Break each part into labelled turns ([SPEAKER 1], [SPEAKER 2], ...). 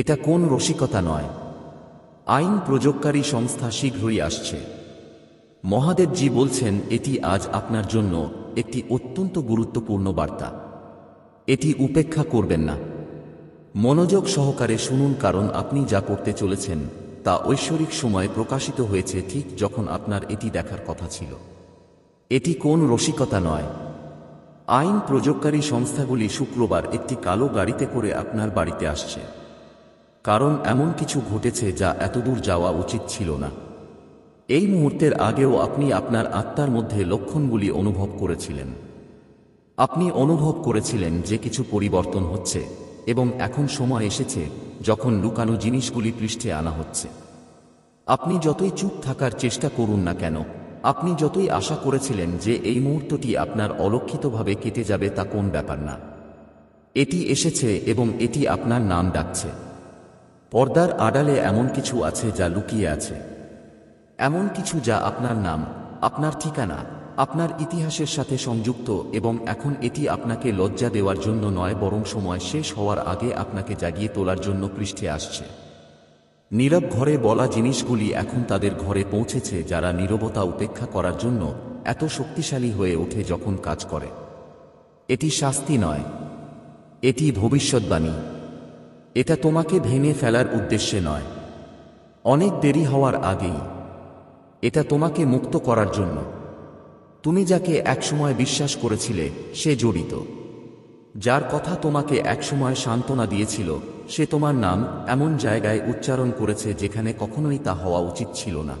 [SPEAKER 1] এটা কোন রসিকতা নয়। আইন প্রযোগকারী সংস্থা শীঘ্রই আসছে। মহাদেবজি বলছেন, এটি আজ আপনার জন্য একটি অত্যন্ত গুরুত্বপূর্ণ বার্তা। এটি উপেক্ষা করবেন না। মনোযোগ সহকারে শুনুন, কারণ আপনি যা করতে চলেছেন, তা ঐশ্বরিক সময়ে প্রকাশিত হয়েছে ঠিক যখন আপনার এটি দেখার কথা ছিল। এটি কোন রসিকতা নয়। আইন প্রযোগকারী সংস্থাগুলি শুক্রবার একটি কালো গাড়িতে করে আপনার বাড়িতে আসছে। কারণ এমন কিছু ঘটেছে যা এতদূর যাওয়া উচিত ছিল না। এই মুহূর্তের আগেও আপনি আপনার আত্মার মধ্যে লক্ষণগুলি অনুভব করেছিলেন। আপনি অনুভব করেছিলেন যে কিছু পরিবর্তন হচ্ছে এবং এখন সময় এসেছে যখন লুকানো জিনিসগুলি পৃষ্ঠে আনা হচ্ছে। আপনি যতই চুপ থাকার চেষ্টা করুন না কেন, আপনি যতই আশা করেছিলেন যে এই মুহূর্তটি আপনার অলক্ষিতভাবে কেটে যাবে তা কোন ব্যাপার না। এটি এসেছে এবং এটি আপনার নাম ডাকছে। পর্দার আড়ালে এমন কিছু আছে যা লুকিয়ে আছে। এমন কিছু যা আপনার নাম, আপনার ঠিকানা, আপনার ইতিহাসের সাথে সংযুক্ত এবং এখন এটি আপনাকে লজ্জা দেওয়ার জন্য নয়, বরং সময় শেষ হওয়ার আগে আপনাকে জাগিয়ে তোলার জন্য পৃষ্ঠে আসছে। নীরব ঘরে বলা জিনিসগুলি এখন তাদের ঘরে পৌঁছেছে যারা নীরবতা উপেক্ষা করার জন্য এত শক্তিশালী হয়ে ওঠে যখন কাজ করে। এটি শাস্তি নয়, এটি ভবিষ্যৎবাণী। এটা তোমাকে ভেঙে ফেলার উদ্দেশ্যে নয়। অনেক দেরি হওয়ার আগেই। এটা তোমাকে মুক্ত করার জন্য। তুমি যাকে একসময় বিশ্বাস করেছিলে, সে জড়িত। যার কথা তোমাকে একসময় সান্ত্বনা দিয়েছিল, সে তোমার নাম এমন জায়গায় উচ্চারণ করেছে যেখানে কখনোই তা হওয়া উচিত ছিল না।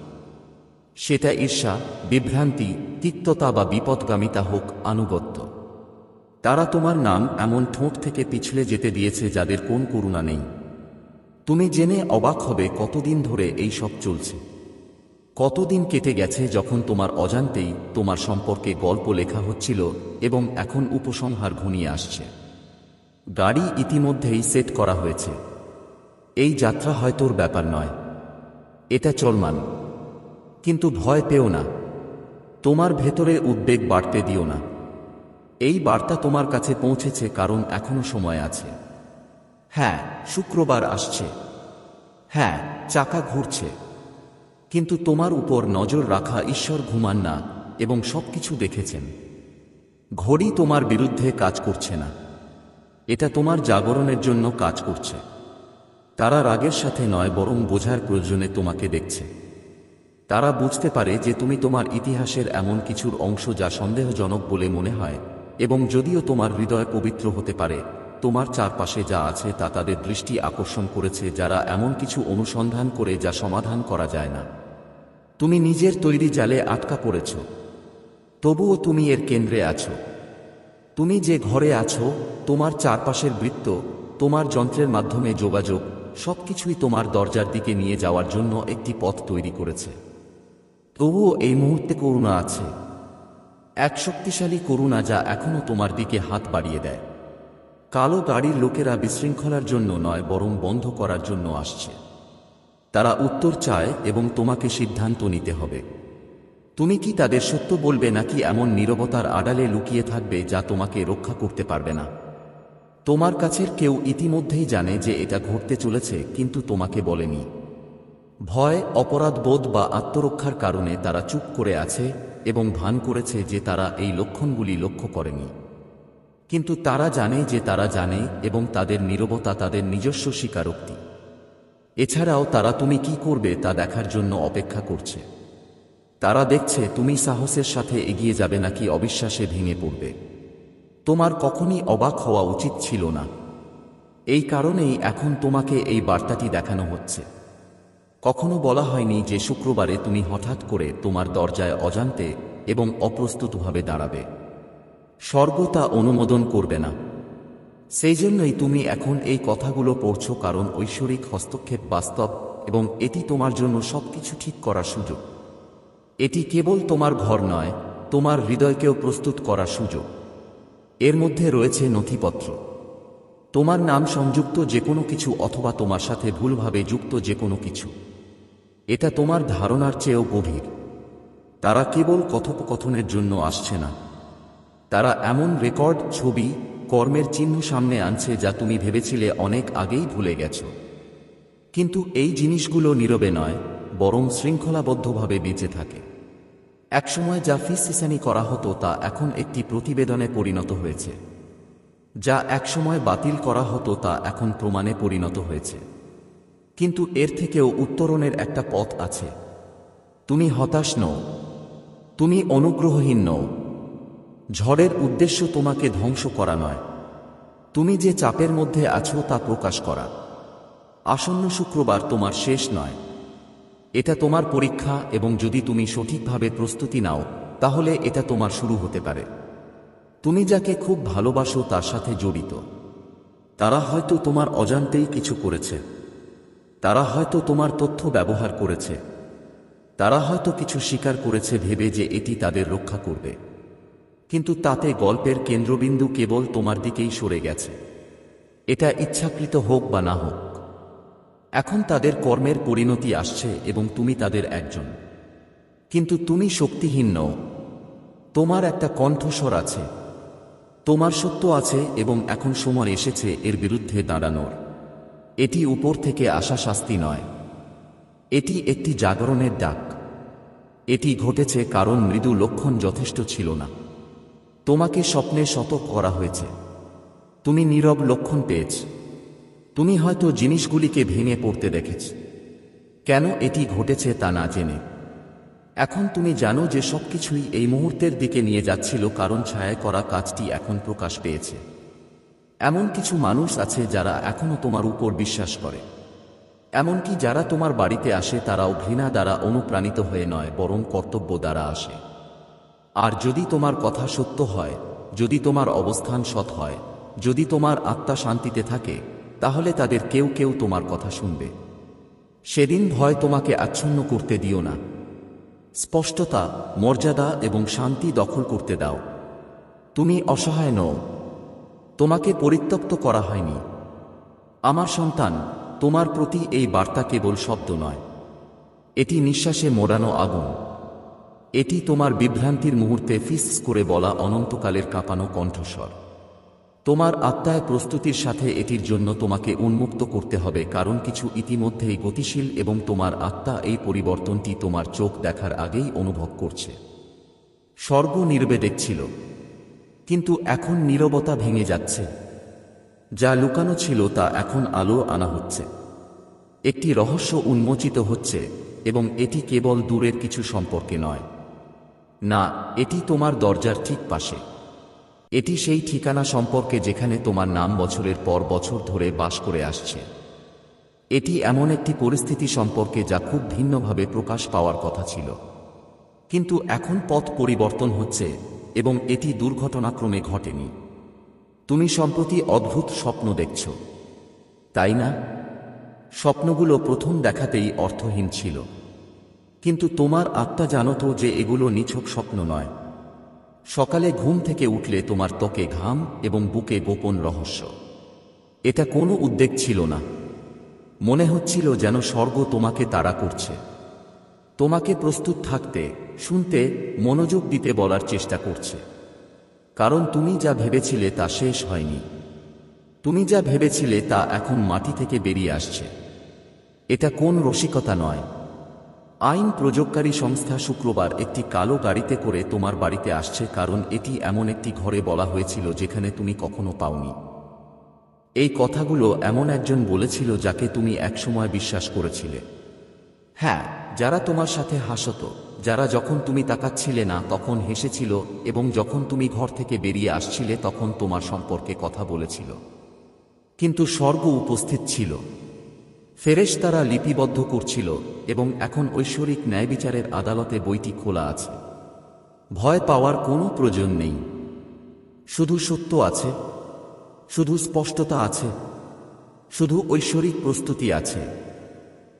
[SPEAKER 1] সেটা ঈর্ষা, বিভ্রান্তি, তিক্ততা বা বিপদগামিতা হোক আনুগত্য। তারা তোমার নাম এমন ঠোঁট থেকে পিছলে যেতে দিয়েছে যাদের কোন করুণা নেই। তুমি জেনে অবাক হবে কতদিন ধরে এই সব চলছে। কতদিন কেটে গেছে যখন তোমার অজান্তেই তোমার সম্পর্কে গল্প লেখা হচ্ছিল এবং এখন উপসংহার ঘনিয়ে আসছে। গাড়ি ইতিমধ্যেই সেট করা হয়েছে। এই যাত্রা হয়তোর ব্যাপার নয়। এটা চলমান। কিন্তু ভয় পেও না। তোমার ভেতরে উদ্বেগ বাড়তে দিও না। এই বার্তা তোমার কাছে পৌঁছেছে কারণ এখনও সময় আছে। হ্যাঁ শুক্রবার আসছে। হ্যাঁ চাকা ঘুরছে। কিন্তু তোমার উপর নজর রাখা ঈশ্বর ঘুমান না এবং সবকিছু দেখেছেন। ঘড়ি তোমার বিরুদ্ধে কাজ করছে না। এটা তোমার জাগরণের জন্য কাজ করছে। তারা রাগের সাথে নয়, বরং বোঝার প্রয়োজনে তোমাকে দেখছে। তারা বুঝতে পারে যে তুমি তোমার ইতিহাসের এমন কিছুর অংশ যা সন্দেহজনক বলে মনে হয়। এবং যদিও তোমার হৃদয় পবিত্র হতে পারে, তোমার চারপাশে যা আছে তা তাদের দৃষ্টি আকর্ষণ করেছে যারা এমন কিছু অনুসন্ধান করে যা সমাধান করা যায় না। তুমি নিজের তৈরি জালে আটকা পড়েছ। তবুও তুমি এর কেন্দ্রে আছো। তুমি যে ঘরে আছো, তোমার চারপাশের বৃত্ত, তোমার যন্ত্রের মাধ্যমে যোগাযোগ, সবকিছুই তোমার দরজার দিকে নিয়ে যাওয়ার জন্য একটি পথ তৈরি করেছে। তবুও এই মুহূর্তে করুণা আছে। এক শক্তিশালী করুণা যা এখনও তোমার দিকে হাত বাড়িয়ে দেয়। কালো গাড়ির লোকেরা বিশৃঙ্খলার জন্য নয়, বরং বন্ধ করার জন্য আসছে। তারা উত্তর চায় এবং তোমাকে সিদ্ধান্ত নিতে হবে। তুমি কি তাদের সত্য বলবে নাকি এমন নীরবতার আড়ালে লুকিয়ে থাকবে যা তোমাকে রক্ষা করতে পারবে না? তোমার কাছের কেউ ইতিমধ্যেই জানে যে এটা ঘটতে চলেছে, কিন্তু তোমাকে বলেনি। ভয় অপরাধবোধ বা আত্মরক্ষার কারণে তারা চুপ করে আছে এবং ভান করেছে যে তারা এই লক্ষণগুলি লক্ষ্য করেনি। কিন্তু তারা জানে যে তারা জানে এবং তাদের নীরবতা তাদের নিজস্ব স্বীকারোক্তি। এছাড়াও তারা তুমি কি করবে তা দেখার জন্য অপেক্ষা করছে। তারা দেখছে, তুমি সাহসের সাথে এগিয়ে যাবে নাকি অবিশ্বাসে ভেঙে পড়বে। তোমার কখনই অবাক হওয়া উচিত ছিল না। এই কারণেই এখন তোমাকে এই বার্তাটি দেখানো হচ্ছে। কখনো বলা হয়নি যে শুক্রবারে তুমি হঠাৎ করে তোমার দরজায় অজান্তে এবং অপ্রস্তুতভাবে দাঁড়াবে। স্বর্গ তা অনুমোদন করবে না। সেই জন্যই তুমি এখন এই কথাগুলো পড়ছ কারণ ঐশ্বরিক হস্তক্ষেপ বাস্তব এবং এটি তোমার জন্য সবকিছু ঠিক করার সুযোগ। এটি কেবল তোমার ঘর নয়, তোমার হৃদয়কেও প্রস্তুত করার সুযোগ। এর মধ্যে রয়েছে নথিপত্র। তোমার নাম সংযুক্ত যে কোনো কিছু অথবা তোমার সাথে ভুলভাবে যুক্ত যে কোনো কিছু। এটা তোমার ধারণার চেয়েও গভীর। তারা কেবল কথোপকথনের জন্য আসছে না। তারা এমন রেকর্ড, ছবি, কর্মের চিহ্ন সামনে আনছে যা তুমি ভেবেছিলে অনেক আগেই ভুলে গেছ। কিন্তু এই জিনিসগুলো নীরবে নয়, বরং শৃঙ্খলাবদ্ধভাবে বেঁচে থাকে। একসময় যা ফিসিসানি করা হতো তা এখন একটি প্রতিবেদনে পরিণত হয়েছে। যা একসময় বাতিল করা হতো তা এখন প্রমাণে পরিণত হয়েছে। কিন্তু এর থেকেও উত্তরণের একটা পথ আছে। তুমি হতাশ নও, তুমি অনুগ্রহহীন নও। ঝড়ের উদ্দেশ্য তোমাকে ধ্বংস করা নয়। তুমি যে চাপের মধ্যে আছো তা প্রকাশ করা। আসন্ন শুক্রবার তোমার শেষ নয়। এটা তোমার পরীক্ষা এবং যদি তুমি সঠিকভাবে প্রস্তুতি নাও, তাহলে এটা তোমার শুরু হতে পারে। তুমি যাকে খুব ভালোবাসো তার সাথে জড়িত। তারা হয়তো তোমার অজান্তেই কিছু করেছে। তারা হয়তো তোমার তথ্য ব্যবহার করেছে। তারা হয়তো কিছু স্বীকার করেছে ভেবে যে এটি তাদের রক্ষা করবে। কিন্তু তাতে গল্পের কেন্দ্রবিন্দু কেবল তোমার দিকেই সরে গেছে। এটা ইচ্ছাকৃত হোক বা না হোক, এখন তাদের কর্মের পরিণতি আসছে এবং তুমি তাদের একজন। কিন্তু তুমি শক্তিহীন নও। তোমার একটা কণ্ঠস্বর আছে। তোমার সত্য আছে এবং এখন সময় এসেছে এর বিরুদ্ধে দাঁড়ানোর। এটি উপর থেকে আসা শাস্তি নয়। এটি একটি জাগরণের ডাক। এটি ঘটেছে কারণ মৃদু লক্ষণ যথেষ্ট ছিল না। তোমাকে স্বপ্নে সতর্ক করা হয়েছে। তুমি নীরব লক্ষণ পেয়েছ। তুমি হয়তো জিনিসগুলিকে ভেঙে পড়তে দেখেছ। কেন এটি ঘটেছে তা না জেনে। এখন তুমি জানো যে সবকিছুই এই মুহূর্তের দিকে নিয়ে যাচ্ছিল কারণ ছায়া করা কাজটি এখন প্রকাশ পেয়েছে। এমন কিছু মানুষ আছে যারা এখনও তোমার উপর বিশ্বাস করে। এমনকি যারা তোমার বাড়িতে আসে তারাও ঘৃণা দ্বারা অনুপ্রাণিত হয়ে নয়, বরং কর্তব্য দ্বারা আসে। আর যদি তোমার কথা সত্য হয়, যদি তোমার অবস্থান সৎ হয়, যদি তোমার আত্মা শান্তিতে থাকে, তাহলে তাদের কেউ কেউ তোমার কথা শুনবে। সেদিন ভয় তোমাকে আচ্ছন্ন করতে দিও না। স্পষ্টতা, মর্যাদা এবং শান্তি দখল করতে দাও। তুমি অসহায় নও তোমাকে পরিত্যক্ত করা হয়নি। আমার সন্তান, তোমার প্রতি এই বার্তা কেবল শব্দ নয়। এটি নিঃশ্বাসে মোড়ানো আগুন। এটি তোমার বিভ্রান্তির মুহূর্তে ফিস করে বলা অনন্তকালের কাঁপানো কণ্ঠস্বর। তোমার আত্মায় প্রস্তুতির সাথে এটির জন্য তোমাকে উন্মুক্ত করতে হবে, কারণ কিছু ইতিমধ্যেই গতিশীল এবং তোমার আত্মা এই পরিবর্তনটি তোমার চোখ দেখার আগেই অনুভব করছে। স্বর্গ নির্বে দেখছিল কিন্তু এখন নীরবতা ভেঙে যাচ্ছে। যা লুকানো ছিল তা এখন আলো আনা হচ্ছে। একটি রহস্য উন্মোচিত হচ্ছে এবং এটি কেবল দূরের কিছু সম্পর্কে নয়। না, এটি তোমার দরজার ঠিক পাশে। এটি সেই ঠিকানা সম্পর্কে যেখানে তোমার নাম বছরের পর বছর ধরে বাস করে আসছে। এটি এমন একটি পরিস্থিতি সম্পর্কে যা খুব ভিন্নভাবে প্রকাশ পাওয়ার কথা ছিল। কিন্তু এখন পথ পরিবর্তন হচ্ছে এবং এটি দুর্ঘটনাক্রমে ঘটেনি। তুমি সম্প্রতি অদ্ভুত স্বপ্ন দেখছ। তাই না? স্বপ্নগুলো প্রথম দেখাতেই অর্থহীন ছিল। কিন্তু তোমার আত্মা জানত যে এগুলো নিছক স্বপ্ন নয়। সকালে ঘুম থেকে উঠলে তোমার ত্বকে ঘাম এবং বুকে গোপন রহস্য। এটা কোনো উদ্বেগ ছিল না। মনে হচ্ছিল যেন স্বর্গ তোমাকে তাড়া করছে। তোমাকে প্রস্তুত থাকতে, শুনতে, মনোযোগ দিতে বলার চেষ্টা করছে। কারণ তুমি যা ভেবেছিলে তা শেষ হয়নি। তুমি যা ভেবেছিলে তা এখন মাটি থেকে বেরিয়ে আসছে। এটা কোন রসিকতা নয়। আইন প্রযোগকারী সংস্থা শুক্রবার একটি কালো গাড়িতে করে তোমার বাড়িতে আসছে কারণ এটি এমন একটি ঘরে বলা হয়েছিল যেখানে তুমি কখনো পাওনি। এই কথাগুলো এমন একজন বলেছিল যাকে তুমি একসময় বিশ্বাস করেছিলে। হ্যাঁ যারা তোমার সাথে হাসত, যারা যখন তুমি তাকাচ্ছিলে না তখন হেসেছিল এবং যখন তুমি ঘর থেকে বেরিয়ে আসছিলে তখন তোমার সম্পর্কে কথা বলেছিল। কিন্তু স্বর্গ উপস্থিত ছিল। ফেরেশ তারা লিপিবদ্ধ করছিল এবং এখন ঐশ্বরিক ন্যায়বিচারের আদালতে বইটি খোলা আছে। ভয় পাওয়ার কোনো প্রয়োজন নেই। শুধু সত্য আছে, শুধু স্পষ্টতা আছে, শুধু ঐশ্বরিক প্রস্তুতি আছে।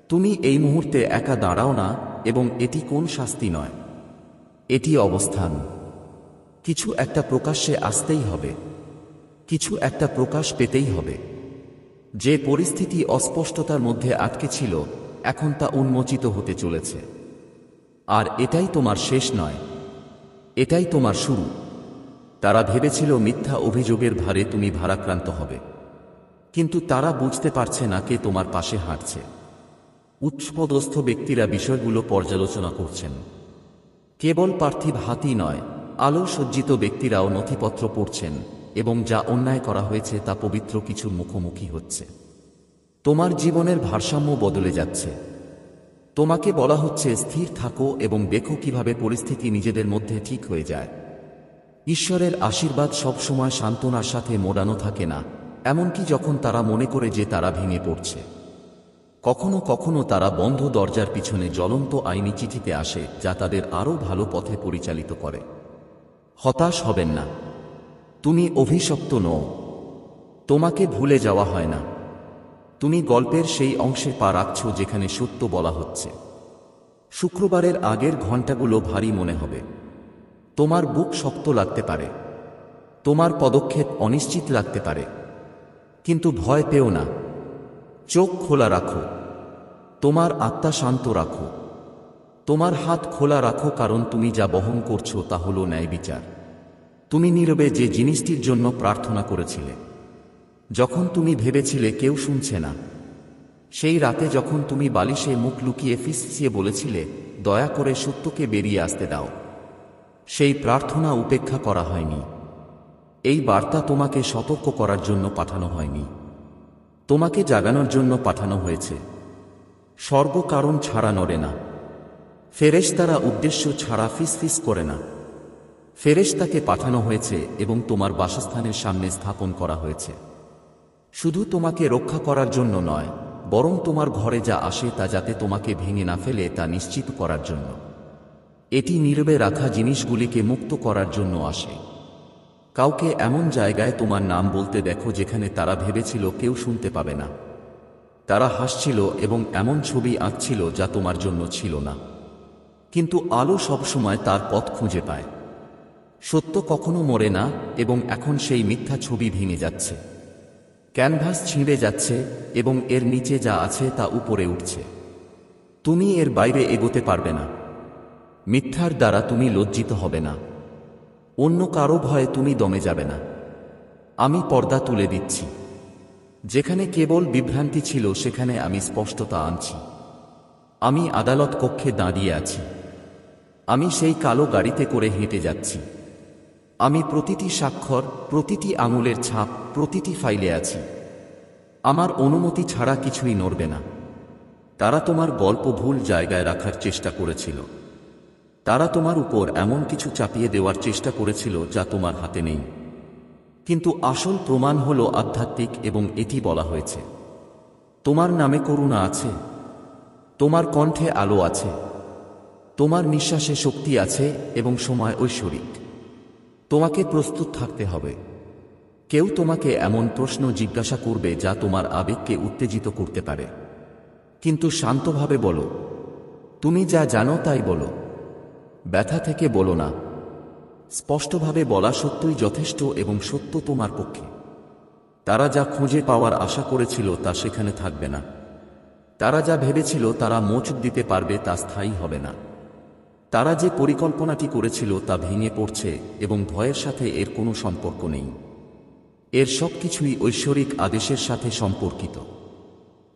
[SPEAKER 1] তুমি এই মুহূর্তে একা দাঁড়াও না এবং এটি কোন শাস্তি নয়। এটি অবস্থান। কিছু একটা প্রকাশ্যে আসতেই হবে। কিছু একটা প্রকাশ পেতেই হবে। যে পরিস্থিতি অস্পষ্টতার মধ্যে আটকে ছিল, এখন তা উন্মোচিত হতে চলেছে। আর এটাই তোমার শেষ নয়। এটাই তোমার শুরু। তারা ভেবেছিল মিথ্যা অভিযোগের ভারে তুমি ভারাক্রান্ত হবে। কিন্তু তারা বুঝতে পারছে না কে তোমার পাশে হাঁটছে। উচ্চপদস্থ ব্যক্তিরা বিষয়গুলো পর্যালোচনা করছেন। কেবল পার্থিব হাতি নয় আলো সজ্জিত ব্যক্তিরাও নথিপত্র পড়ছেন এবং যা অন্যায় করা হয়েছে তা পবিত্র কিছুর মুখোমুখি হচ্ছে। তোমার জীবনের ভারসাম্য বদলে যাচ্ছে। তোমাকে বলা হচ্ছে স্থির থাকো এবং দেখো কীভাবে পরিস্থিতি নিজেদের মধ্যে ঠিক হয়ে যায়। ঈশ্বরের আশীর্বাদ সবসময় সান্ত্বনার সাথে মোড়ানো থাকে না, এমনকি যখন তারা মনে করে যে তারা ভেঙে পড়ছে। কখনো কখনো তারা বন্ধ দরজার পিছনে জ্বলন্ত আইনি চিঠিতে আসে, যা তাদের আরও ভালো পথে পরিচালিত করে। হতাশ হবেন না। তুমি অভিশপ্ত নও। তোমাকে ভুলে যাওয়া হয় না। তুমি গল্পের সেই অংশে পা রাখছ যেখানে সত্য বলা হচ্ছে। শুক্রবারের আগের ঘণ্টাগুলো ভারী মনে হবে। তোমার বুক শক্ত লাগতে পারে। তোমার পদক্ষেপ অনিশ্চিত লাগতে পারে। কিন্তু ভয় পেও না। চোখ খোলা রাখো। তোমার আত্মা শান্ত রাখো। তোমার হাত খোলা রাখো কারণ তুমি যা বহন করছ তা হলো ন্যায় বিচার। তুমি নীরবে যে জিনিসটির জন্য প্রার্থনা করেছিলে। যখন তুমি ভেবেছিলে কেউ শুনছে না, সেই রাতে যখন তুমি বালিশে মুখ লুকিয়ে ফিসফিসিয়ে বলেছিলে, দয়া করে সত্যকে বেরিয়ে আসতে দাও। সেই প্রার্থনা উপেক্ষা করা হয়নি। এই বার্তা তোমাকে সতর্ক করার জন্য পাঠানো হয়নি। তোমাকে জাগানোর জন্য পাঠানো হয়েছে। সর্বকারণ ছাড়া নড়ে না। ফেরেশতারা উদ্দেশ্য ছাড়া ফিসফিস করে না। ফেরেশতাকে পাঠানো হয়েছে এবং তোমার বাসস্থানের সামনে স্থাপন করা হয়েছে। শুধু তোমাকে রক্ষা করার জন্য নয়, বরং তোমার ঘরে যা আসে তা যাতে তোমাকে ভেঙে না ফেলে তা নিশ্চিত করার জন্য। এটি নীরবে রাখা জিনিসগুলিকে মুক্ত করার জন্য আসে। কাউকে এমন জায়গায় তোমার নাম বলতে দেখো যেখানে তারা ভেবেছিল কেউ শুনতে পাবে না। তারা হাসছিল এবং এমন ছবি আঁকছিল যা তোমার জন্য ছিল না। কিন্তু আলো সবসময় তার পথ খুঁজে পায়। সত্য কখনো মরে না এবং এখন সেই মিথ্যা ছবি ভেঙে যাচ্ছে। ক্যানভাস ছিঁড়ে যাচ্ছে এবং এর নিচে যা আছে তা উপরে উঠছে। তুমি এর বাইরে এগোতে পারবে না। মিথ্যার দ্বারা তুমি লজ্জিত হবে না। অন্য কারও ভয়ে তুমি দমে যাবে না। আমি পর্দা তুলে দিচ্ছি। যেখানে কেবল বিভ্রান্তি ছিল, সেখানে আমি স্পষ্টতা আনছি। আমি আদালত কক্ষে দাঁড়িয়ে আছি। আমি সেই কালো গাড়িতে করে হেঁটে যাচ্ছি। আমি প্রতিটি স্বাক্ষর, প্রতিটি আঙুলের ছাপ, প্রতিটি ফাইলে আছি। আমার অনুমতি ছাড়া কিছুই নড়বে না। তারা তোমার গল্প ভুল জায়গায় রাখার চেষ্টা করেছিল। তারা তোমার উপর এমন কিছু চাপিয়ে দেওয়ার চেষ্টা করেছিল যা তোমার হাতে নেই। কিন্তু আসল প্রমাণ হল আধ্যাত্মিক এবং এটি বলা হয়েছে। তোমার নামে করুণা আছে, তোমার কণ্ঠে আলো আছে, তোমার নিঃশ্বাসে শক্তি আছে এবং সময় ঐশ্বরিক। তোমাকে প্রস্তুত থাকতে হবে। কেউ তোমাকে এমন প্রশ্ন জিজ্ঞাসা করবে যা তোমার আবেগকে উত্তেজিত করতে পারে। কিন্তু শান্তভাবে বলো, তুমি যা জানো তাই বলো। ব্যথা থেকে বলো না। স্পষ্টভাবে বলা সত্যই যথেষ্ট এবং সত্য তোমার পক্ষে। তারা যা খুঁজে পাওয়ার আশা করেছিল তা সেখানে থাকবে না। তারা যা ভেবেছিল তারা মোচ দিতে পারবে তা স্থায়ী হবে না। তারা যে পরিকল্পনাটি করেছিল তা ভেঙে পড়ছে এবং ভয়ের সাথে এর কোনো সম্পর্ক নেই। এর সব কিছুই ঐশ্বরিক আদেশের সাথে সম্পর্কিত।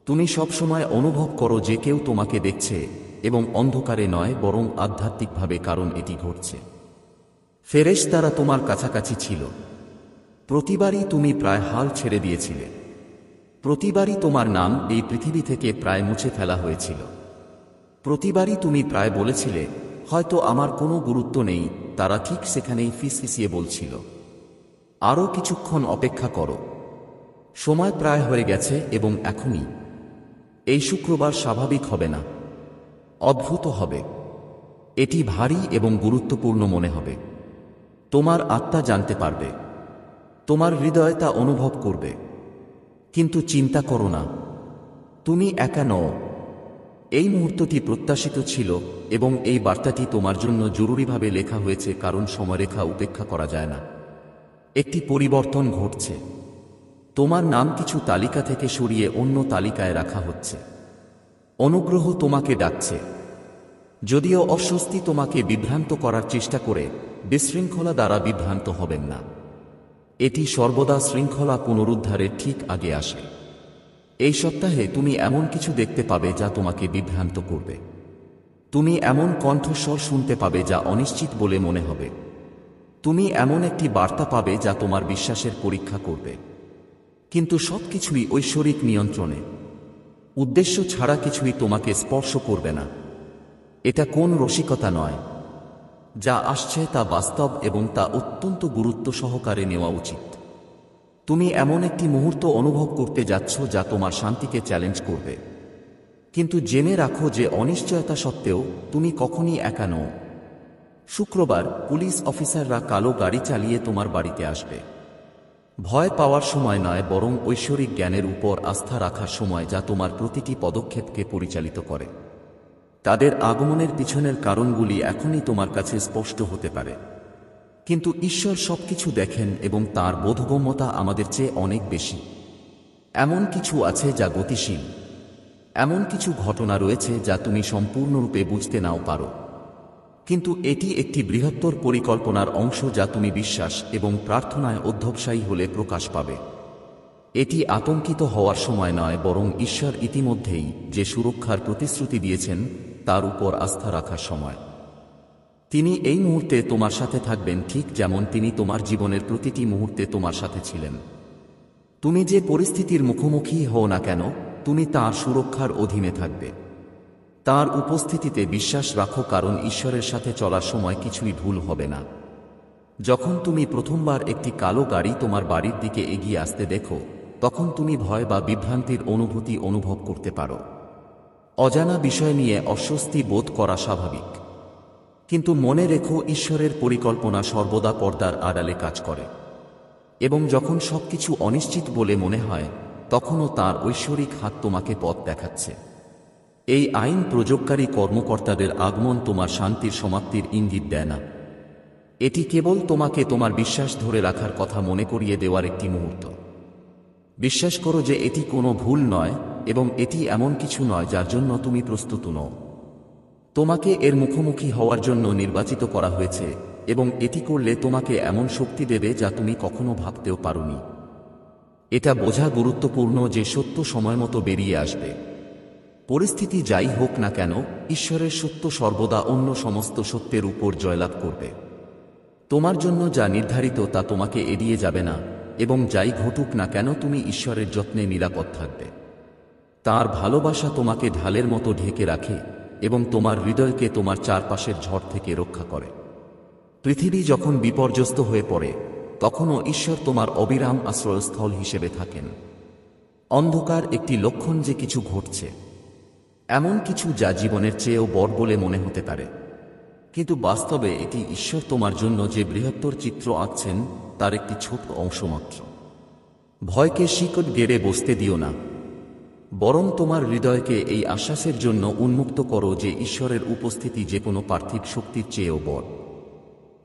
[SPEAKER 1] তুমি সবসময় অনুভব করো যে কেউ তোমাকে দেখছে এবং অন্ধকারে নয় বরং আধ্যাত্মিকভাবে কারণ এটি ঘটছে। ফেরেশ তারা তোমার কাছাকাছি ছিল। প্রতিবারই তুমি প্রায় হাল ছেড়ে দিয়েছিলে। প্রতিবারই তোমার নাম এই পৃথিবী থেকে প্রায় মুছে ফেলা হয়েছিল। প্রতিবারই তুমি প্রায় বলেছিলে, হয়তো আমার কোনো গুরুত্ব নেই। তারা ঠিক সেখানেই ফিসফিসিয়ে বলছিল। আরও কিছুক্ষণ অপেক্ষা করো। সময় প্রায় হয়ে গেছে এবং এখনই। এই শুক্রবার স্বাভাবিক হবে না। অদ্ভুত হবে। এটি ভারী এবং গুরুত্বপূর্ণ মনে হবে। তোমার আত্মা জানতে পারবে। তোমার হৃদয় তা অনুভব করবে। কিন্তু চিন্তা করো না। তুমি একা নও। এই মুহূর্তটি প্রত্যাশিত ছিল এবং এই বার্তাটি তোমার জন্য জরুরিভাবে লেখা হয়েছে কারণ সময়রেখা উপেক্ষা করা যায় না। একটি পরিবর্তন ঘটছে। তোমার নাম কিছু তালিকা থেকে সরিয়ে অন্য তালিকায় রাখা হচ্ছে। অনুগ্রহ তোমাকে ডাকছে। যদিও অস্বস্তি তোমাকে বিভ্রান্ত করার চেষ্টা করে, বিশৃঙ্খলা দ্বারা বিভ্রান্ত হবেন না। এটি সর্বদা শৃঙ্খলা পুনরুদ্ধারের ঠিক আগে আসে। এই সপ্তাহে তুমি এমন কিছু দেখতে পাবে যা তোমাকে বিভ্রান্ত করবে। তুমি এমন কণ্ঠস্বর শুনতে পাবে যা অনিশ্চিত বলে মনে হবে। তুমি এমন একটি বার্তা পাবে যা তোমার বিশ্বাসের পরীক্ষা করবে। কিন্তু সবকিছুই ঐশ্বরিক নিয়ন্ত্রণে। উদ্দেশ্য ছাড়া কিছুই তোমাকে স্পর্শ করবে না। এটা কোন রসিকতা নয়। যা আসছে তা বাস্তব এবং তা অত্যন্ত গুরুত্ব সহকারে নেওয়া উচিত। তুমি এমন একটি মুহূর্ত অনুভব করতে যাচ্ছ যা তোমার শান্তিকে চ্যালেঞ্জ করবে। কিন্তু জেনে রাখো যে অনিশ্চয়তা সত্ত্বেও তুমি কখনই একা নও। শুক্রবার পুলিশ অফিসাররা কালো গাড়ি চালিয়ে তোমার বাড়িতে আসবে। ভয় পাওয়ার সময় নয়, বরং ঐশ্বরিক জ্ঞানের উপর আস্থা রাখার সময় যা তোমার প্রতিটি পদক্ষেপকে পরিচালিত করে। তাদের আগমনের পিছনের কারণগুলি এখনই তোমার কাছে স্পষ্ট হতে পারে। কিন্তু ঈশ্বর সবকিছু দেখেন এবং তার বোধগম্যতা আমাদের চেয়ে অনেক বেশি। এমন কিছু আছে যা গতিশীল। এমন কিছু ঘটনা রয়েছে যা তুমি সম্পূর্ণরূপে বুঝতে নাও পারো। কিন্তু এটি একটি বৃহত্তর পরিকল্পনার অংশ যা তুমি বিশ্বাস এবং প্রার্থনায় অধ্যবসায়ী হলে প্রকাশ পাবে। এটি আতঙ্কিত হওয়ার সময় নয়, বরং ঈশ্বর ইতিমধ্যেই যে সুরক্ষার প্রতিশ্রুতি দিয়েছেন তার উপর আস্থা রাখার সময়। তিনি এই মুহূর্তে তোমার সাথে থাকবেন ঠিক যেমন তিনি তোমার জীবনের প্রতিটি মুহূর্তে তোমার সাথে ছিলেন। তুমি যে পরিস্থিতির মুখোমুখি হও না কেন, তুমি তার সুরক্ষার অধীনে থাকবে। তার উপস্থিতিতে বিশ্বাস রাখো কারণ ঈশ্বরের সাথে চলার সময় কিছুই ভুল হবে না। যখন তুমি প্রথমবার একটি কালো গাড়ি তোমার বাড়ির দিকে এগিয়ে আসতে দেখো, তখন তুমি ভয় বা বিভ্রান্তির অনুভূতি অনুভব করতে পারো। অজানা বিষয় নিয়ে অস্বস্তি বোধ করা স্বাভাবিক। কিন্তু মনে রেখো ঈশ্বরের পরিকল্পনা সর্বদা পর্দার আড়ালে কাজ করে। এবং যখন সবকিছু অনিশ্চিত বলে মনে হয়, তখনও তার ঐশ্বরিক হাত তোমাকে পথ দেখাচ্ছে। এই আইন প্রযোগকারী কর্মকর্তাদের আগমন তোমার শান্তির সমাপ্তির ইঙ্গিত দেয় না। এটি কেবল তোমাকে তোমার বিশ্বাস ধরে রাখার কথা মনে করিয়ে দেওয়ার একটি মুহূর্ত। বিশ্বাস করো যে এটি কোনো ভুল নয় এবং এটি এমন কিছু নয় যার জন্য তুমি প্রস্তুত নও। তোমাকে এর মুখোমুখি হওয়ার জন্য নির্বাচিত করা হয়েছে, এবং এটি করলে তোমাকে এমন শক্তি দেবে যা তুমি কখনো ভাবতেও পারোনি। এটা বোঝা গুরুত্বপূর্ণ যে সত্য সময়মতো বেরিয়ে আসবে। পরিস্থিতি যাই হোক না কেন, ঈশ্বরের সত্য সর্বদা অন্য সমস্ত সত্যের উপর জয়লাভ করবে। তোমার জন্য যা নির্ধারিত তা তোমাকে এড়িয়ে যাবে না, এবং যাই ঘটুক না কেন তুমি ঈশ্বরের যত্নে নিরাপদ থাকবে। তার ভালোবাসা তোমাকে ঢালের মতো ঢেকে রাখে এবং তোমার হৃদয়কে তোমার চারপাশের ঝড় থেকে রক্ষা করে। পৃথিবী যখন বিপর্যস্ত হয়ে পড়ে, তখনও ঈশ্বর তোমার অবিরাম আশ্রয়স্থল হিসেবে থাকেন। অন্ধকার একটি লক্ষণ যে কিছু ঘটছে। এমন কিছু যা জীবনের চেয়েও বড় বলে মনে হতে পারে। কিন্তু বাস্তবে এটি ঈশ্বর তোমার জন্য যে বৃহত্তর চিত্র আঁকছেন, তার একটি ছোট অংশমাত্র। ভয়কে শিকট গেড়ে বসতে দিও না। বরং তোমার হৃদয়কে এই আশ্বাসের জন্য উন্মুক্ত করো যে ঈশ্বরের উপস্থিতি যে কোনো পার্থিব শক্তির চেয়েও বড়।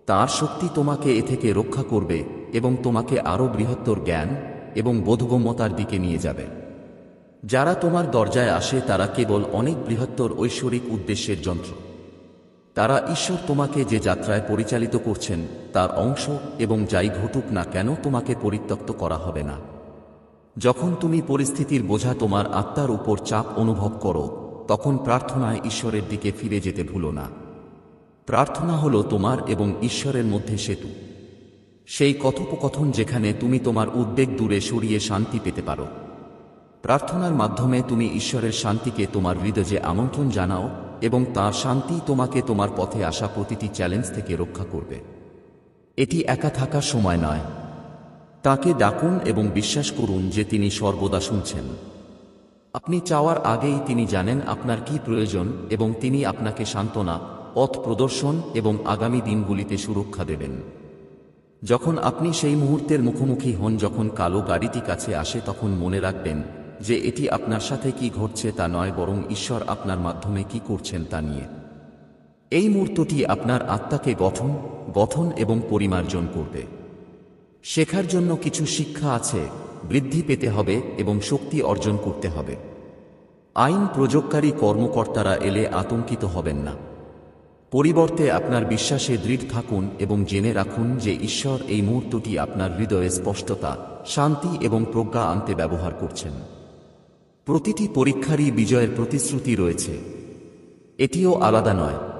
[SPEAKER 1] তার শক্তি তোমাকে এ থেকে রক্ষা করবে এবং তোমাকে আরও বৃহত্তর জ্ঞান এবং বোধগম্যতার দিকে নিয়ে যাবে। যারা তোমার দরজায় আসে তারা কেবল অনেক বৃহত্তর ঐশ্বরিক উদ্দেশ্যের যন্ত্র। তারা ঈশ্বর তোমাকে যে যাত্রায় পরিচালিত করছেন তার অংশ এবং যাই ঘটুক না কেন তোমাকে পরিত্যক্ত করা হবে না। যখন তুমি পরিস্থিতির বোঝা তোমার আত্মার উপর চাপ অনুভব করো, তখন প্রার্থনায় ঈশ্বরের দিকে ফিরে যেতে ভুলো না। প্রার্থনা হলো তোমার এবং ঈশ্বরের মধ্যে সেতু। সেই কথোপকথন যেখানে তুমি তোমার উদ্বেগ দূরে সরিয়ে শান্তি পেতে পারো। প্রার্থনার মাধ্যমে তুমি ঈশ্বরের শান্তিকে তোমার হৃদয়ে আমন্ত্রণ জানাও এবং তার শান্তি তোমাকে তোমার পথে আসা প্রতিটি চ্যালেঞ্জ থেকে রক্ষা করবে। এটি একা থাকার সময় নয় তাকে ডাকুন এবং বিশ্বাস করুন যে তিনি সর্বদা শুনছেন। আপনি চাওয়ার আগেই তিনি জানেন আপনার কি প্রয়োজন এবং তিনি আপনাকে সান্ত্বনা, পথ প্রদর্শন এবং আগামী দিনগুলিতে সুরক্ষা দেবেন। যখন আপনি সেই মুহূর্তের মুখোমুখি হন, যখন কালো গাড়িটি কাছে আসে, তখন মনে রাখবেন যে এটি আপনার সাথে কি ঘটছে তা নয়, বরং ঈশ্বর আপনার মাধ্যমে কি করছেন তা নিয়ে। এই মুহূর্তটি আপনার আত্মাকে গঠন গঠন এবং পরিমার্জন করবে। শেখার জন্য কিছু শিক্ষা আছে, বৃদ্ধি পেতে হবে এবং শক্তি অর্জন করতে হবে। আইন প্রযোগকারী কর্মকর্তারা এলে আতঙ্কিত হবেন না। পরিবর্তে আপনার বিশ্বাসে দৃঢ় থাকুন এবং জেনে রাখুন যে ঈশ্বর এই মুহূর্তটি আপনার হৃদয়ে স্পষ্টতা, শান্তি এবং প্রজ্ঞা আনতে ব্যবহার করছেন। প্রতিটি পরীক্ষারই বিজয়ের প্রতিশ্রুতি রয়েছে। এটিও আলাদা নয়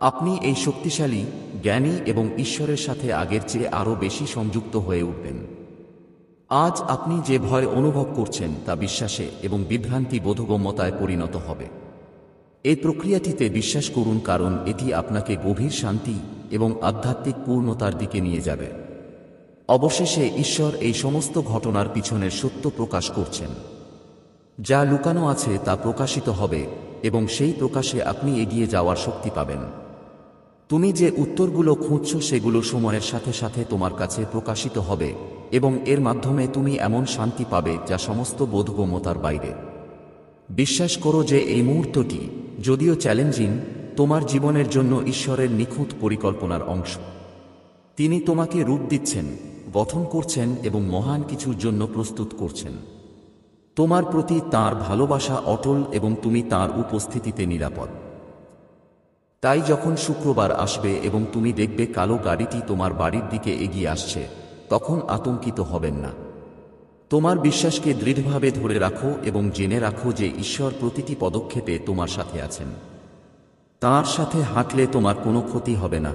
[SPEAKER 1] আপনি এই শক্তিশালী, জ্ঞানী এবং ঈশ্বরের সাথে আগের চেয়ে আরও বেশি সংযুক্ত হয়ে উঠবেন। আজ আপনি যে ভয় অনুভব করছেন তা বিশ্বাসে এবং বিভ্রান্তি বোধগম্যতায় পরিণত হবে। এই প্রক্রিয়াটিতে বিশ্বাস করুন কারণ এটি আপনাকে গভীর শান্তি এবং আধ্যাত্মিক পূর্ণতার দিকে নিয়ে যাবে। অবশেষে ঈশ্বর এই সমস্ত ঘটনার পিছনের সত্য প্রকাশ করছেন। যা লুকানো আছে তা প্রকাশিত হবে এবং সেই প্রকাশে আপনি এগিয়ে যাওয়ার শক্তি পাবেন। তুমি যে উত্তরগুলো খুঁজছ সেগুলো সময়ের সাথে সাথে তোমার কাছে প্রকাশিত হবে, এবং এর মাধ্যমে তুমি এমন শান্তি পাবে যা সমস্ত বোধগম্যতার বাইরে। বিশ্বাস করো যে এই মুহূর্তটি যদিও চ্যালেঞ্জিং, তোমার জীবনের জন্য ঈশ্বরের নিখুঁত পরিকল্পনার অংশ। তিনি তোমাকে রূপ দিচ্ছেন, গঠন করছেন এবং মহান কিছুর জন্য প্রস্তুত করছেন। তোমার প্রতি তার ভালোবাসা অটল এবং তুমি তার উপস্থিতিতে নিরাপদ। তাই যখন শুক্রবার আসবে এবং তুমি দেখবে কালো গাড়িটি তোমার বাড়ির দিকে এগিয়ে আসছে, তখন আতঙ্কিত হবেন না। তোমার বিশ্বাসকে দৃঢ়ভাবে ধরে রাখো এবং জেনে রাখো যে ঈশ্বর প্রতিটি পদক্ষেপে তোমার সাথে আছেন। তাঁর সাথে হাঁটলে তোমার কোনো ক্ষতি হবে না।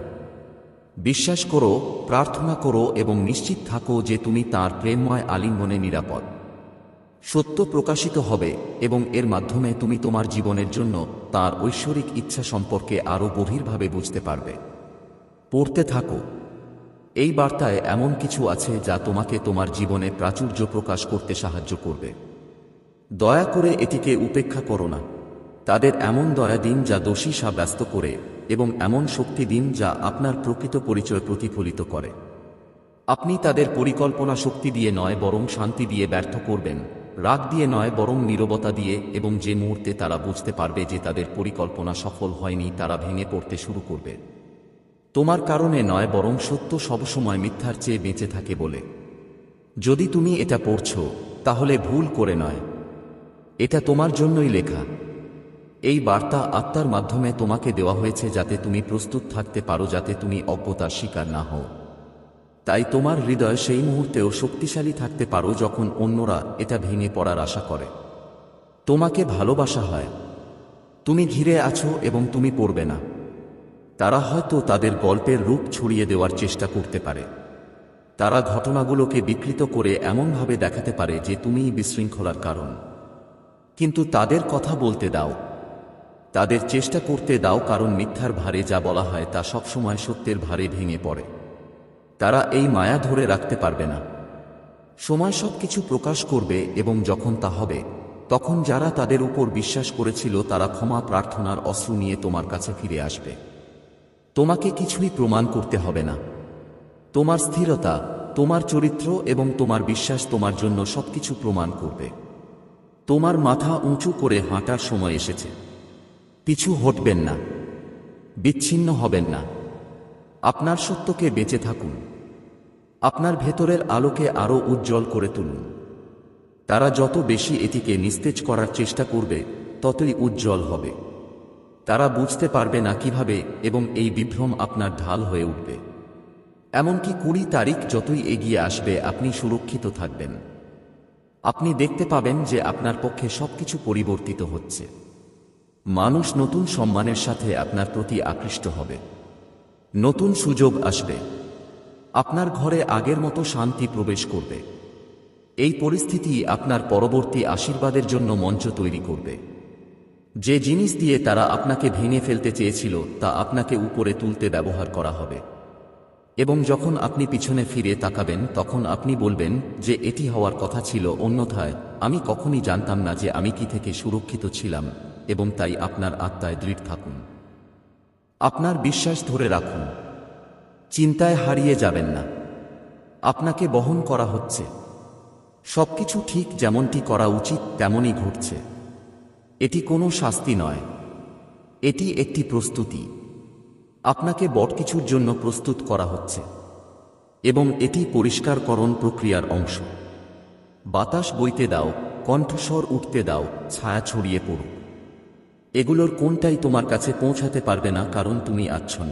[SPEAKER 1] বিশ্বাস করো, প্রার্থনা করো এবং নিশ্চিত থাকো যে তুমি তার প্রেমময় আলিঙ্গনে নিরাপদ। সত্য প্রকাশিত হবে এবং এর মাধ্যমে তুমি তোমার জীবনের জন্য তার ঐশ্বরিক ইচ্ছা সম্পর্কে আরও গভীরভাবে বুঝতে পারবে। পড়তে থাকো। এই বার্তায় এমন কিছু আছে যা তোমাকে তোমার জীবনে প্রাচুর্য প্রকাশ করতে সাহায্য করবে। দয়া করে এটিকে উপেক্ষা করো না। তাদের এমন দয়া দিন যা দোষী সাব্যস্ত করে এবং এমন শক্তি দিন যা আপনার প্রকৃত পরিচয় প্রতিফলিত করে। আপনি তাদের পরিকল্পনা শক্তি দিয়ে নয়, বরং শান্তি দিয়ে ব্যর্থ করবেন। রাগ দিয়ে নয়, বরং নীরবতা দিয়ে এবং যে মুহূর্তে তারা বুঝতে পারবে যে তাদের পরিকল্পনা সফল হয়নি, তারা ভেঙে পড়তে শুরু করবে। তোমার কারণে নয়, বরং সত্য সবসময় মিথ্যার চেয়ে বেঁচে থাকে বলে। যদি তুমি এটা পড়ছ, তাহলে ভুল করে নয়। এটা তোমার জন্যই লেখা। এই বার্তা আত্মার মাধ্যমে তোমাকে দেওয়া হয়েছে যাতে তুমি প্রস্তুত থাকতে পারো, যাতে তুমি অজ্ঞতার শিকার না হও। তাই তোমার হৃদয় সেই মুহূর্তেও শক্তিশালী থাকতে পারো যখন অন্যরা এটা ভেঙে পড়ার আশা করে। তোমাকে ভালোবাসা হয়। তুমি ঘিরে আছো এবং তুমি পড়বে না। তারা হয়তো তাদের গল্পের রূপ ছড়িয়ে দেওয়ার চেষ্টা করতে পারে। তারা ঘটনাগুলোকে বিকৃত করে এমনভাবে দেখাতে পারে যে তুমিই বিশৃঙ্খলার কারণ। কিন্তু তাদের কথা বলতে দাও। তাদের চেষ্টা করতে দাও কারণ মিথ্যার ভারে যা বলা হয় তা সবসময় সত্যের ভারে ভেঙে পড়ে। তারা এই মায়া ধরে রাখতে পারবে না। সময় সব কিছু প্রকাশ করবে এবং যখন তা হবে, তখন যারা তাদের উপর বিশ্বাস করেছিল তারা ক্ষমা প্রার্থনার অস্ত্র নিয়ে তোমার কাছে ফিরে আসবে। তোমাকে কিছুই প্রমাণ করতে হবে না। তোমার স্থিরতা, তোমার চরিত্র এবং তোমার বিশ্বাস তোমার জন্য সবকিছু প্রমাণ করবে। তোমার মাথা উঁচু করে হাঁটার সময় এসেছে। পিছু হটবেন না। বিচ্ছিন্ন হবেন না। আপনার সত্যকে বেঁচে থাকুন। আপনার ভেতরের আলোকে আরও উজ্জ্বল করে তুলুন। তারা যত বেশি এটিকে নিস্তেজ করার চেষ্টা করবে, ততই উজ্জ্বল হবে। তারা বুঝতে পারবে না কীভাবে এবং এই বিভ্রম আপনার ঢাল হয়ে উঠবে। এমনকি কুড়ি তারিখ যতই এগিয়ে আসবে, আপনি সুরক্ষিত থাকবেন। আপনি দেখতে পাবেন যে আপনার পক্ষে সবকিছু পরিবর্তিত হচ্ছে। মানুষ নতুন সম্মানের সাথে আপনার প্রতি আকৃষ্ট হবে। নতুন সুযোগ আসবে। আপনার ঘরে আগের মতো শান্তি প্রবেশ করবে। এই পরিস্থিতি আপনার পরবর্তী আশীর্বাদের জন্য মঞ্চ তৈরি করবে। যে জিনিস দিয়ে তারা আপনাকে ভেঙে ফেলতে চেয়েছিল, তা আপনাকে উপরে তুলতে ব্যবহার করা হবে। এবং যখন আপনি পিছনে ফিরে তাকাবেন, তখন আপনি বলবেন যে এটি হওয়ার কথা ছিল, অন্যথায় আমি কখনই জানতাম না যে আমি কি থেকে সুরক্ষিত ছিলাম, এবং তাই আপনার আত্মায় দৃঢ় থাকুন। আপনার বিশ্বাস ধরে রাখুন। চিন্তায় হারিয়ে যাবেন না। আপনাকে বহন করা হচ্ছে। সবকিছু ঠিক যেমনটি করা উচিত তেমনই ঘটছে। এটি কোনো শাস্তি নয়। এটি একটি প্রস্তুতি। আপনাকে বট কিছুর জন্য প্রস্তুত করা হচ্ছে। এবং এটি পরিষ্কারকরণ প্রক্রিয়ার অংশ। বাতাস বইতে দাও, কণ্ঠস্বর উঠতে দাও, ছায়া ছড়িয়ে পড়ুক। এগুলোর কোনটাই তোমার কাছে পৌঁছাতে পারবে না কারণ তুমি আচ্ছন্ন।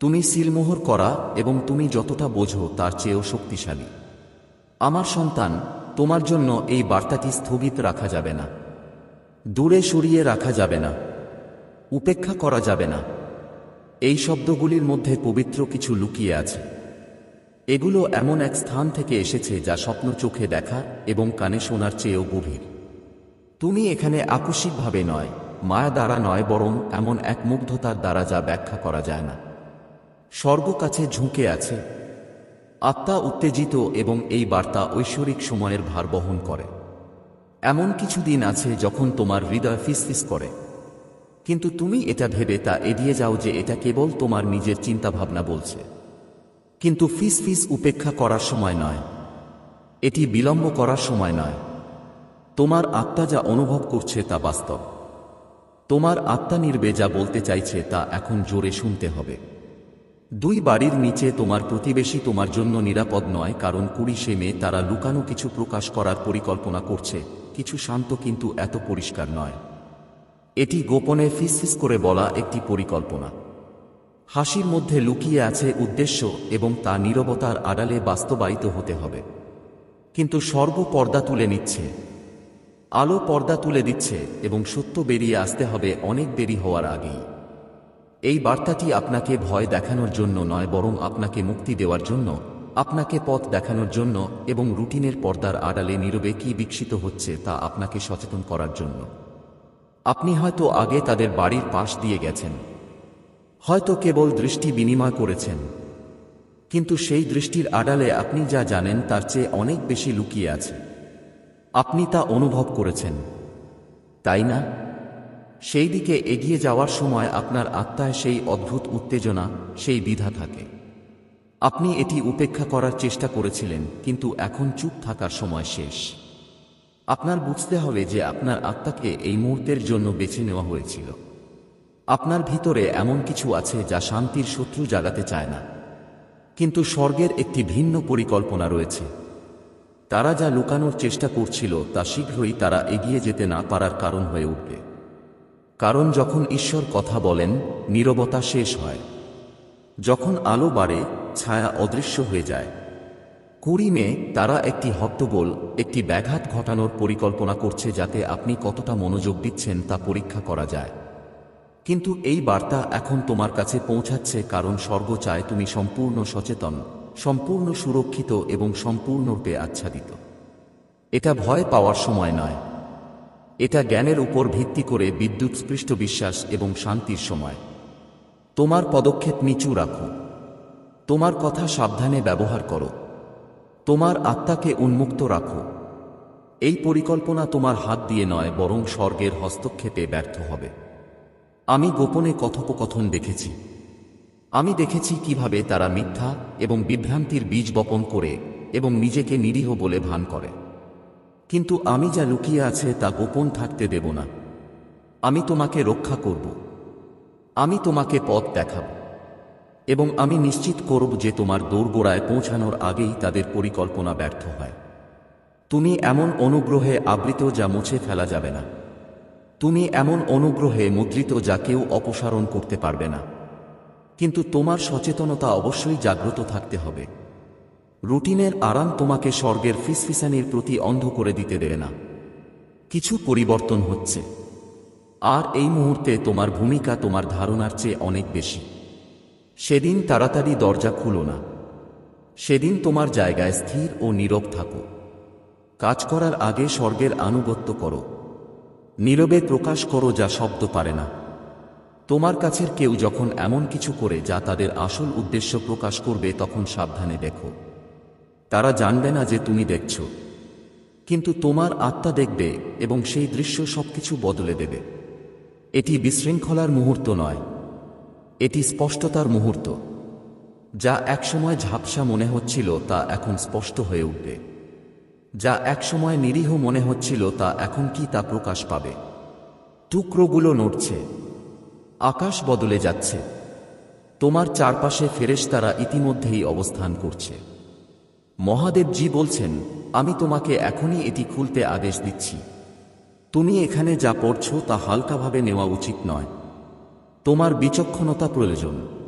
[SPEAKER 1] তুমি সিলমোহর করা এবং তুমি যতটা বোঝো তার চেয়েও শক্তিশালী। আমার সন্তান, তোমার জন্য এই বার্তাটি স্থগিত রাখা যাবে না। দূরে সরিয়ে রাখা যাবে না। উপেক্ষা করা যাবে না। এই শব্দগুলির মধ্যে পবিত্র কিছু লুকিয়ে আছে। এগুলো এমন এক স্থান থেকে এসেছে যা স্বপ্ন চোখে দেখা এবং কানে শোনার চেয়েও গভীর। তুমি এখানে আকস্মিকভাবে নয়, মায়া দ্বারা নয়, বরং এমন এক মুগ্ধতার দ্বারা যা ব্যাখ্যা করা যায় না। স্বর্গ কাছে ঝুঁকে আছে। আত্মা উত্তেজিত এবং এই বার্তা ঐশ্বরিক সময়ের ভার বহন করে। এমন কিছু দিন আছে যখন তোমার হৃদয় ফিসফিস করে। কিন্তু তুমি এটা ভেবে তা এড়িয়ে যাও যে এটা কেবল তোমার নিজের চিন্তাভাবনা বলছে। কিন্তু ফিস ফিস উপেক্ষা করার সময় নয়। এটি বিলম্ব করার সময় নয়। তোমার আত্মা যা অনুভব করছে তা বাস্তব। তোমার আত্মা নির্বে যা বলতে চাইছে তা এখন জোরে শুনতে হবে। দুই বাড়ির নিচে তোমার প্রতিবেশী তোমার জন্য নিরাপদ নয়, কারণ কুড়ি সে মেয়ে তারা লুকানো কিছু প্রকাশ করার পরিকল্পনা করছে, কিছু শান্ত কিন্তু এত পরিষ্কার নয়। এটি গোপনে ফিসফিস করে বলা একটি পরিকল্পনা। হাসির মধ্যে লুকিয়ে আছে উদ্দেশ্য এবং তা নীরবতার আড়ালে বাস্তবায়িত হতে হবে। কিন্তু স্বর্গ পর্দা তুলে নিচ্ছে। আলো পর্দা তুলে দিচ্ছে এবং সত্য বেরিয়ে আসতে হবে অনেক দেরি হওয়ার আগেই। এই বার্তাটি আপনাকে ভয় দেখানোর জন্য নয়, বরং আপনাকে মুক্তি দেওয়ার জন্য, আপনাকে পথ দেখানোর জন্য এবং রুটিনের পর্দার আড়ালে নীরবে কি বিকশিত হচ্ছে তা আপনাকে সচেতন করার জন্য। আপনি হয়তো আগে তাদের বাড়ির পাশ দিয়ে গেছেন, হয়তো কেবল দৃষ্টি বিনিময় করেছেন, কিন্তু সেই দৃষ্টির আড়ালে আপনি যা জানেন তার চেয়ে অনেক বেশি লুকিয়ে আছে। আপনি তা অনুভব করেছেন। তাই না? সেই দিকে এগিয়ে যাওয়ার সময় আপনার আত্মায় সেই অদ্ভুত উত্তেজনা, সেই দ্বিধা থাকে। আপনি এটি উপেক্ষা করার চেষ্টা করেছিলেন, কিন্তু এখন চুপ থাকার সময় শেষ। আপনার বুঝতে হবে যে আপনার আত্মাকে এই মুহূর্তের জন্য বেছে নেওয়া হয়েছিল। আপনার ভিতরে এমন কিছু আছে যা শান্তির শত্রু জাগাতে চায় না। কিন্তু স্বর্গের একটি ভিন্ন পরিকল্পনা রয়েছে। তারা যা লুকানোর চেষ্টা করছিল তা শীঘ্রই তারা এগিয়ে যেতে না পারার কারণ হয়ে উঠবে। কারণ যখন ঈশ্বর কথা বলেন, নীরবতা শেষ হয়। যখন আলো বাড়ে, ছায়া অদৃশ্য হয়ে যায়। কুড়ি মে তারা একটি হট্টগোল, একটি ব্যাঘাত ঘটানোর পরিকল্পনা করছে যাতে আপনি কতটা মনোযোগ দিচ্ছেন তা পরীক্ষা করা যায়। কিন্তু এই বার্তা এখন তোমার কাছে পৌঁছাচ্ছে কারণ স্বর্গ চায় তুমি সম্পূর্ণ সচেতন। সম্পূর্ণ সুরক্ষিত এবং সম্পূর্ণরূপে আচ্ছাদিত। এটা ভয় পাওয়ার সময় নয়। এটা জ্ঞানের উপর ভিত্তি করে বিদ্যুৎ স্পৃষ্ট বিশ্বাস এবং শান্তির সময়। তোমার পদক্ষেপ নিচু রাখো। তোমার কথা সাবধানে ব্যবহার করো। তোমার আত্মাকে উন্মুক্ত রাখো। এই পরিকল্পনা তোমার হাত দিয়ে নয়, বরং স্বর্গের হস্তক্ষেপে ব্যর্থ হবে। আমি গোপনে কথোপকথন দেখেছি। আমি দেখেছি কীভাবে তারা মিথ্যা এবং বিভ্রান্তির বীজ বপন করে এবং নিজেকে নিরীহ বলে ভান করে। কিন্তু আমি যা লুকিয়ে আছে তা গোপন থাকতে দেব না। আমি তোমাকে রক্ষা করব। আমি তোমাকে পথ দেখাব। এবং আমি নিশ্চিত করব যে তোমার দোরগোড়ায় পৌঁছানোর আগেই তাদের পরিকল্পনা ব্যর্থ হয়। তুমি এমন অনুগ্রহে আবৃত যা মুছে ফেলা যাবে না। তুমি এমন অনুগ্রহে মুদ্রিত যা কেউ অপসারণ করতে পারবে না। কিন্তু তোমার সচেতনতা অবশ্যই জাগ্রত থাকতে হবে। রুটিনের আরাম তোমাকে স্বর্গের ফিসফিসানির প্রতি অন্ধ করে দিতে দেবে না। কিছু পরিবর্তন হচ্ছে। আর এই মুহূর্তে তোমার ভূমিকা তোমার ধারণার চেয়ে অনেক বেশি। সেদিন তাড়াতাড়ি দরজা খুলো না। সেদিন তোমার জায়গায় স্থির ও নীরব থাকো। কাজ করার আগে স্বর্গের আনুগত্য করো। নীরবে প্রকাশ করো যা শব্দ পারে না। তোমার কাছের কেউ যখন এমন কিছু করে যা তাদের আসল উদ্দেশ্য প্রকাশ করবে, তখন সাবধানে দেখো। তারা জানবে না যে তুমি দেখছ। কিন্তু তোমার আত্মা দেখবে এবং সেই দৃশ্য সবকিছু বদলে দেবে। এটি বিশৃঙ্খলার মুহূর্ত নয়। এটি স্পষ্টতার মুহূর্ত। যা একসময় ঝাপসা মনে হচ্ছিল তা এখন স্পষ্ট হয়ে উঠবে। যা একসময় নিরীহ মনে হচ্ছিল তা এখন কি তা প্রকাশ পাবে। টুকরোগুলো নড়ছে। আকাশ বদলে যাচ্ছে। তোমার চারপাশে ফেরেশতারা ইতিমধ্যেই অবস্থান করছে। মহাদেবজি বলছেন, আমি তোমাকে এখনই এটি খুলতে আদেশ দিচ্ছি। তুমি এখানে যা পড়ছ তা হালকাভাবে নেওয়া উচিত নয়। তোমার বিচক্ষণতা প্রয়োজন।